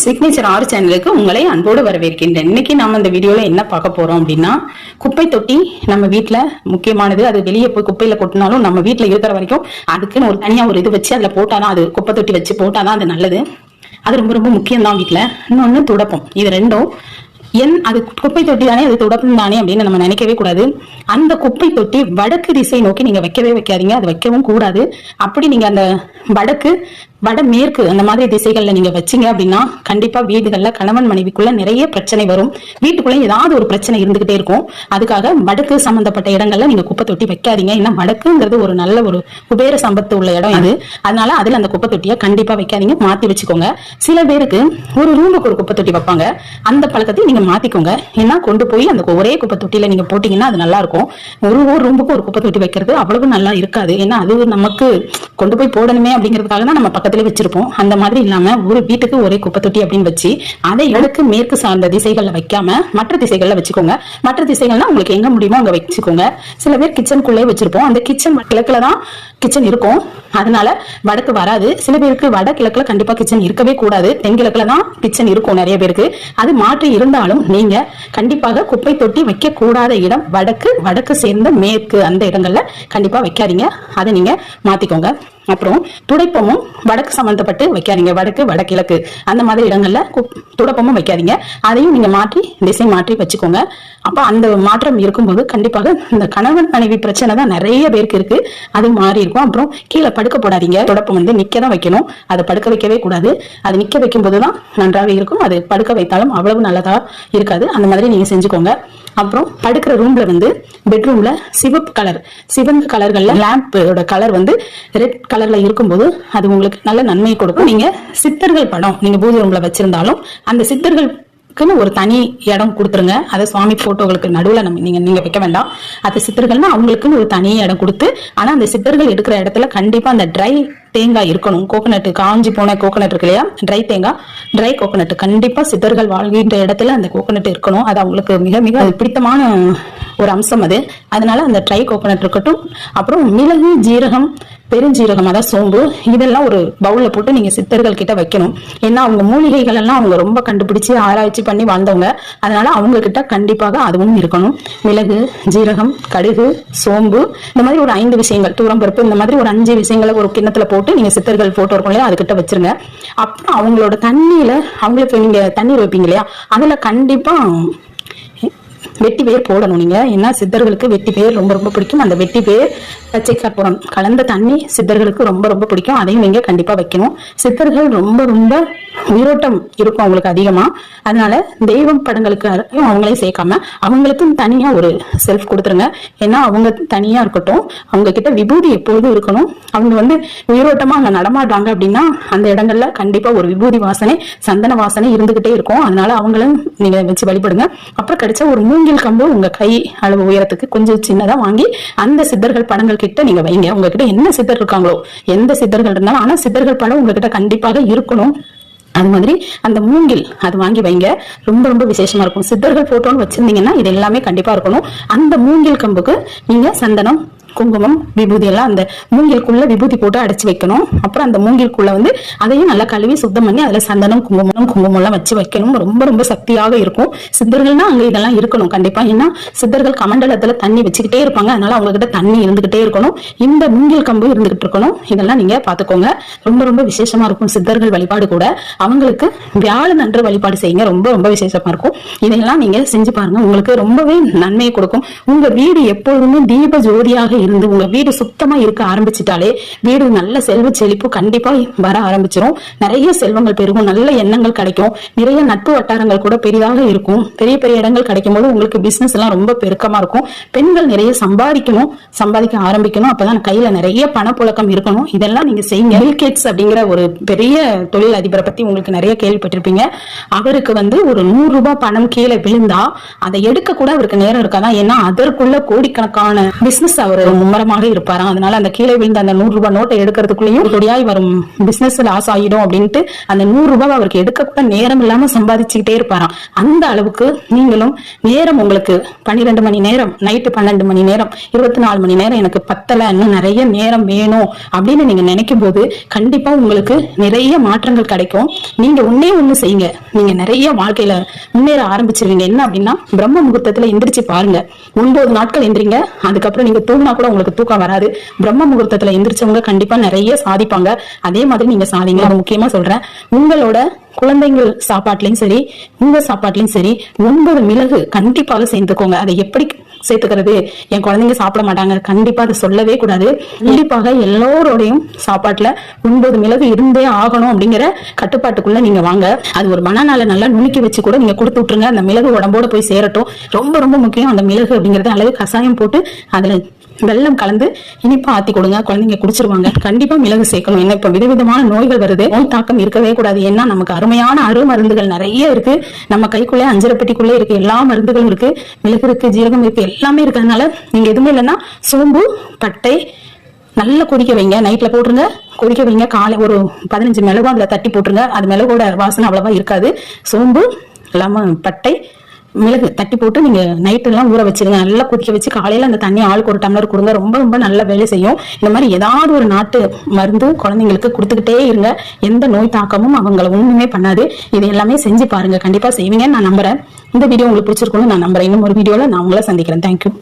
Signature ஆறு சேனலுக்கு உங்களை அன்போடு வரவேற்கின்றேன். இன்னைக்கு நம்ம இந்த வீடியோல என்ன பார்க்க போறோம் அப்படின்னா குப்பை தொட்டி நம்ம வீட்ல முக்கியமானது. அது வெளியே போய் குப்பையில கொட்டினாலும் நம்ம வீட்டில் இருக்கிற வரைக்கும் அதுக்குன்னு ஒரு தனியா ஒரு இது வச்சு அதுல போட்டாதான் அது குப்பை தொட்டி வச்சு போட்டாதான் அது நல்லது. அது ரொம்ப ரொம்ப முக்கியம் தான் வீட்ல. இன்னொன்னு துடப்பம். இது ரெண்டும் என் அது குப்பை தொட்டி தானே அது துடப்பம் தானே அப்படின்னு நம்ம நினைக்கவே கூடாது. அந்த குப்பை தொட்டி வடக்கு திசை நோக்கி நீங்க வைக்கவே வைக்காதீங்க. அது வைக்கவும் கூடாது. அப்படி நீங்க அந்த வடக்கு வடமேற்கு அந்த மாதிரி திசைகள்ல நீங்க வச்சீங்க அப்படின்னா கண்டிப்பா வீடுகள்ல கணவன் மனைவிக்குள்ள நிறைய பிரச்சனை வரும். வீட்டுக்குள்ள ஏதாவது ஒரு பிரச்சனை இருந்துகிட்டே இருக்கும். அதுக்காக வடக்கு சம்பந்தப்பட்ட இடங்கள்ல நீங்க குப்பை தொட்டி வைக்காதீங்க. ஏன்னா வடக்குங்கிறது ஒரு நல்ல ஒரு குபேர சம்பத்து உள்ள இடம் இது. அதனால அதுல அந்த குப்பை தொட்டியை கண்டிப்பா வைக்காதீங்க. மாத்தி வச்சுக்கோங்க. சில பேருக்கு ஒரு ரூமுக்கு ஒரு குப்பை தொட்டி வைப்பாங்க. அந்த பழக்கத்தை நீங்க மாத்திக்கோங்க. ஏன்னா கொண்டு போய் அந்த ஒரே குப்பை தொட்டியில நீங்க போட்டீங்கன்னா அது நல்லா இருக்கும். ஒரு ஒரு ரூமுக்கு ஒரு குப்பை தொட்டி வைக்கிறது அவ்வளவு நல்லா இருக்காது. ஏன்னா அது நமக்கு கொண்டு போய் போடணுமே அப்படிங்கிறதுக்காக தான் நம்ம பக்கத்துல வச்சிருப்போம். அந்த மாதிரி இல்லாம ஒரு வீட்டுக்கு ஒரே குப்பை தொட்டி அப்படின்னு வச்சு அதை கிழக்கு மேற்கு சார்ந்த திசைகள்ல வைக்காம மற்ற திசைகள்ல வச்சுக்கோங்க. மற்ற திசைகள்னா உங்களுக்கு எங்க முடியுமோ அங்க வச்சுக்கோங்க. சில பேர் கிச்சனுக்குள்ளே வச்சிருப்போம். அந்த கிச்சன் கிழக்குல தான் கிச்சன் இருக்கும். அதனால வடக்கு வராது. சில பேருக்கு வட கிழக்குல கண்டிப்பா கிச்சன் இருக்கவே கூடாது. தென்கிழக்குல தான் கிச்சன் இருக்கும் நிறைய பேருக்கு. அது மாற்றி இருந்தாலும் நீங்க கண்டிப்பாக குப்பை தொட்டி வைக்க கூடாத இடம் வடக்கு வடக்கு சேர்ந்த மேற்கு அந்த இடங்கள்ல கண்டிப்பா வைக்காதீங்க. அதை நீங்க மாத்திக்கோங்க. அப்புறம் துடைப்பமும் வடக்கு சம்மந்தப்பட்டு வைக்காதீங்க. வடக்கு வடகிழக்கு. அந்த மாதிரி இடங்கள்ல குப்- துடைப்பமும் வைக்காதீங்க. அதையும் நீங்க மாற்றி திசை மாற்றி வச்சுக்கோங்க. அப்ப அந்த மாற்றம் இருக்கும்போது கண்டிப்பாக இந்த கணவன் மனைவி பிரச்சனை தான் நிறைய பேருக்கு இருக்கு. அது மாறி இருக்கும். அப்புறம் கீழே படுக்க போடாதீங்க. துடைப்பம் வந்து நிக்க தான் வைக்கணும். அதை படுக்க வைக்கவே கூடாது. அது நிக்க வைக்கும் போதுதான் நன்றாக இருக்கும். அது படுக்க வைத்தாலும் அவ்வளவு நல்லதா இருக்காது. அந்த மாதிரி நீங்க செஞ்சுக்கோங்க. அப்புறம் படுக்கிற ரூம்ல வந்து பெட்ரூம்ல சிவப்பு கலர் சிவந்த கலர்கள்ல லேம்போட கலர் வந்து ரெட் கலர்ல இருக்கும்போது அது உங்களுக்கு நல்ல நன்மையை கொடுக்கும். நீங்க சித்தர்கள் படம் நீங்க பூஜை ரூம்ல வச்சிருந்தாலும் அந்த சித்தர்களுக்குன்னு ஒரு தனி இடம் கொடுத்துருங்க. அதை சுவாமி போட்டோகளுக்கு நடுவில் நம்ம நீங்க நீங்க வைக்க வேண்டாம். அது சித்தர்கள்னா அவங்களுக்குன்னு ஒரு தனி இடம் கொடுத்து ஆனா அந்த சித்தர்கள் எடுக்கிற இடத்துல கண்டிப்பா அந்த ட்ரை தேங்காய் இருக்கணும். கோகனட் காஞ்சி போன கோகனட் இருக்கு இல்லையா? ட்ரை தேங்காய். ட்ரை கோகனட் கண்டிப்பா சித்தர்கள் வாழ்கின்ற இடத்துல அந்த கோகனட் இருக்கணும். அது அவங்களுக்கு மிக மிக பிடித்தமான ஒரு அம்சம் அது. அதனால அந்த ட்ரை கோகனட் இருக்கட்டும். அப்புறம் மிளகு ஜீரகம் பெருஞ்சீரகம் அதாவது சோம்பு இதெல்லாம் ஒரு பவுல்ல போட்டு நீங்க சித்தர்கள் கிட்ட வைக்கணும். ஏன்னா அவங்க மூலிகைகள் எல்லாம் அவங்க ரொம்ப கண்டுபிடிச்சு ஆராய்ச்சி பண்ணி வாழ்ந்தவங்க அதனால அவங்க கிட்ட கண்டிப்பாக அதுவும் இருக்கணும். மிளகு ஜீரகம் கடுகு சோம்பு இந்த மாதிரி ஒரு ஐந்து விஷயங்கள் தூரம்பருப்பு இந்த மாதிரி ஒரு அஞ்சு விஷயங்களை ஒரு கிண்ணத்துல போட்டு நீங்க சித்தர்கள் போட்டோ இருக்கும் இல்லையா அதுக்கிட்ட வச்சிருங்க. அப்புறம் அவங்களோட தண்ணியில் அவங்களுக்கு நீங்க தண்ணீர் வைப்பீங்க இல்லையா அதுல கண்டிப்பா வெட்டி வேர் போடணும். நீங்க ஏன்னா சித்தர்களுக்கு வெட்டி வேர் ரொம்ப ரொம்ப பிடிக்கும். அந்த வெட்டி வேர் பச்சை கற்பூரம் கலந்த தண்ணி சித்தர்களுக்கு ரொம்ப ரொம்ப பிடிக்கும். அதையும் நீங்க கண்டிப்பா வைக்கணும். சித்தர்கள் ரொம்ப ரொம்ப உயிரோட்டம் இருக்கும் அவங்களுக்கு அதிகமா. அதனால தெய்வம் படங்களுக்கு அவங்களையும் சேர்க்காம அவங்களுக்கும் தனியா ஒரு செல்ஃப் கொடுத்துருங்க. ஏன்னா அவங்க தனியா இருக்கட்டும். அவங்க கிட்ட விபூதி எப்பொழுதும் இருக்கணும். அவங்க வந்து உயிரோட்டமா அங்க நடமாடுறாங்க அப்படின்னா அந்த இடங்கள்ல கண்டிப்பா ஒரு விபூதி வாசனை சந்தன வாசனை இருந்துகிட்டே இருக்கும். அதனால அவங்களும் நீங்க வச்சு வழிபடுங்க. அப்புறம் கிடைச்ச ஒரு மூங்கில் கம்பு உங்க கை அளவு உயரத்துக்கு கொஞ்சம் சின்னதா வாங்கி அந்த சித்தர்கள் படங்கள் கிட்ட நீங்க வைங்க. உங்ககிட்ட என்ன சித்தர் இருக்காங்களோ எந்த சித்தர்கள் இருந்தாலும் ஆனா சித்தர்கள் படம் உங்ககிட்ட கண்டிப்பாக இருக்கணும். அது மாதிரி அந்த மூங்கில் அது வாங்கி வைங்க. ரொம்ப ரொம்ப விசேஷமா இருக்கும். சித்தர்கள் போட்டோன்னு வச்சிருந்தீங்கன்னா இது எல்லாமே கண்டிப்பா இருக்கணும். அந்த மூங்கில் கம்புக்கு நீங்க சந்தனம் குங்குமம் விபூதி எல்லாம் அந்த மூங்கிலுக்குள்ள விபூதி போட்டு அடைச்சி வைக்கணும். அப்புறம் அந்த மூங்கிலுக்குள்ள வந்து அதையும் நல்லா கழுவி சுத்தம் பண்ணி அதுல சந்தனம் குங்குமம் குங்குமம் எல்லாம் வச்சு வைக்கணும் ரொம்ப ரொம்ப சக்தியாக இருக்கும். சித்தர்கள்னா அங்க இதெல்லாம் இருக்கணும் கண்டிப்பா. ஏன்னா சித்தர்கள் கமண்டலத்துல தண்ணி வச்சுக்கிட்டே இருப்பாங்க. அதனால அவங்க கிட்ட தண்ணி இருந்துகிட்டே இருக்கணும். இந்த மூங்கில் கம்பு இருந்துகிட்டு இருக்கணும். இதெல்லாம் நீங்க பாத்துக்கோங்க. ரொம்ப ரொம்ப விசேஷமா இருக்கும். சித்தர்கள் வழிபாடு கூட அவங்களுக்கு வியாழன் அன்று வழிபாடு செய்யுங்க. ரொம்ப ரொம்ப விசேஷமா இருக்கும். இதெல்லாம் நீங்க செஞ்சு பாருங்க. உங்களுக்கு ரொம்பவே நன்மையை கொடுக்கும். உங்க வீடு எப்பொழுதுமே தீப ஜோதியாக இருந்து உங்க வீடு சுத்தமா இருக்க ஆரம்பிச்சிட்டாலே வீடு நல்ல செல்வ செழிப்பு கண்டிப்பா வர ஆரம்பிச்சிடும் நிறைய செல்வங்கள் பெருகும் நல்ல எண்ணங்கள் கிடைக்கும். நிறைய நட்பு வட்டாரங்கள் கூட பெரிதாக இருக்கும். பெரிய பெரிய இடங்கள் கிடைக்கும் போது உங்களுக்கு பிசினஸ் எல்லாம் ரொம்ப பெருக்கமா இருக்கும். பெண்கள் நிறைய சம்பாதிக்கணும் சம்பாதிக்க ஆரம்பிக்கணும். அப்பதான் கையில நிறைய பணப்புழக்கம் இருக்கணும். இதெல்லாம் நீங்க செய்யுங்க. கேட்ஸ் அப்படிங்கிற ஒரு பெரிய தொழில் அதிபரை பத்தி உங்களுக்கு நிறைய கேள்விப்பட்டிருப்பீங்க. அவருக்கு வந்து ஒரு நூறு ரூபாய் பணம் கீழே விழுந்தா அதை எடுக்க கூட அவருக்கு நேரம் இருக்காதான் ஏன்னா அதற்குள்ள கோடிக்கணக்கான பிசினஸ் அவர் மும்மரமாக இருப்பாராம். அதனால அந்த கீழே விழுந்த அந்த நூறு ரூபாய் நோட்டை எடுக்கிறதுக்குள்ளேயும் தொடியாய் வரும் பிசினஸ் லாஸ் ஆகிடும் அப்படின்ட்டு அந்த நூறு ரூபாய் அவருக்கு எடுக்க கூட நேரம் இல்லாம சம்பாதிச்சுக்கிட்டே இருப்பாராம். அந்த அளவுக்கு நீங்களும் நேரம் உங்களுக்கு பன்னிரெண்டு மணி நேரம் நைட்டு பன்னெண்டு மணி நேரம் இருபத்தி நாலு மணி நேரம் எனக்கு பத்தல இன்னும் நிறைய நேரம் வேணும் அப்படின்னு நீங்க நினைக்கும் போது கண்டிப்பா உங்களுக்கு நிறைய மாற்றங்கள் கிடைக்கும். நீங்க ஒன்னே ஒண்ணு செய்யுங்க. நீங்க நிறைய வாழ்க்கையில முன்னேற ஆரம்பிச்சிருவீங்க. என்ன அப்படின்னா பிரம்ம முகூர்த்தத்துல எந்திரிச்சு பாருங்க. ஒன்பது நாட்கள் எந்திரிங்க. அதுக்கப்புறம் நீங்க தூங்கினா கூட உங்களுக்கு தூக்கம் வராது. பிரம்ம முகூர்த்தத்துல எந்திரிச்சவங்க கண்டிப்பா நிறைய சாதிப்பாங்க. அதே மாதிரி நீங்க சாதிங்க. முக்கியமா சொல்றேன். உங்களோட குழந்தைங்கள் சாப்பாட்டுலயும் சரி உங்க சாப்பாட்டுலயும் சரி ஒன்பது மிளகு கண்டிப்பாக சேர்த்துக்கோங்க. அதை எப்படி சேர்த்துக்கிறது? என் குழந்தைங்க சாப்பிட மாட்டாங்க. கண்டிப்பா அதை சொல்லவே கூடாது. கண்டிப்பாக எல்லோரோடையும் சாப்பாட்டுல ஒன்பது மிளகு இருந்தே ஆகணும் அப்படிங்கிற கட்டுப்பாட்டுக்குள்ள நீங்க வாங்க. அது ஒரு மனநாள நல்லா நுணுக்கி வச்சு கூட நீங்க கொடுத்து விட்டுருங்க. அந்த மிளகு உடம்போட போய் சேரட்டும். ரொம்ப ரொம்ப முக்கியம். அந்த மிளகு அப்படிங்கறது அல்லது கஷாயம் போட்டு அதுல வெள்ளம் கலந்து இனிப்பா ஆத்தி கொடுங்க குழந்தைங்க குடிச்சிருவாங்க. கண்டிப்பா மிளகு சேர்க்கணும். ஏன்னா இப்ப விதவிதமான நோய்கள் வருது. நோய் தாக்கம் இருக்கவே கூடாது. ஏன்னா நமக்கு அருமையான அரு மருந்துகள் நிறைய இருக்கு. நம்ம கைக்குள்ளே அஞ்சரைப்பட்டிக்குள்ளே இருக்கு எல்லா மருந்துகளும் இருக்கு. மிளகு இருக்கு ஜீரகம் இருக்கு எல்லாமே இருக்கிறதுனால நீங்க எதுவுமே இல்லைன்னா சோம்பு பட்டை நல்லா கொதிக்க வைங்க. நைட்ல போட்டுருங்க. கொதிக்க வைங்க. காலை ஒரு பதினஞ்சு மிளகும் அதுல தட்டி போட்டுருங்க. அது மிளகோட வாசனை அவ்வளவா இருக்காது. சோம்பு லெமன் பட்டை மிளகு தட்டி போட்டு நீங்க நைட் எல்லாம் ஊற வச்சிருங்க. நல்லா கொதிக்க வச்சு காலையில அந்த தண்ணி ஆளுக்கு ஒரு டம்ளர் கொடுங்க. ரொம்ப ரொம்ப நல்ல வேலை செய்யும். இந்த மாதிரி ஏதாவது ஒரு நாட்டு மருந்து குழந்தைங்களுக்கு கொடுத்துக்கிட்டே இருங்க. எந்த நோய் தாக்கமும் அவங்கள ஒண்ணுமே பண்ணாது. இது எல்லாமே செஞ்சு பாருங்க. கண்டிப்பா செய்வீங்கன்னு நான் நம்புறேன். இந்த வீடியோ உங்களுக்கு பிடிச்சிருக்கும்னு நான் நம்புறேன். இன்னும் ஒரு வீடியோல நான் உங்களை சந்திக்கிறேன். தேங்க்யூ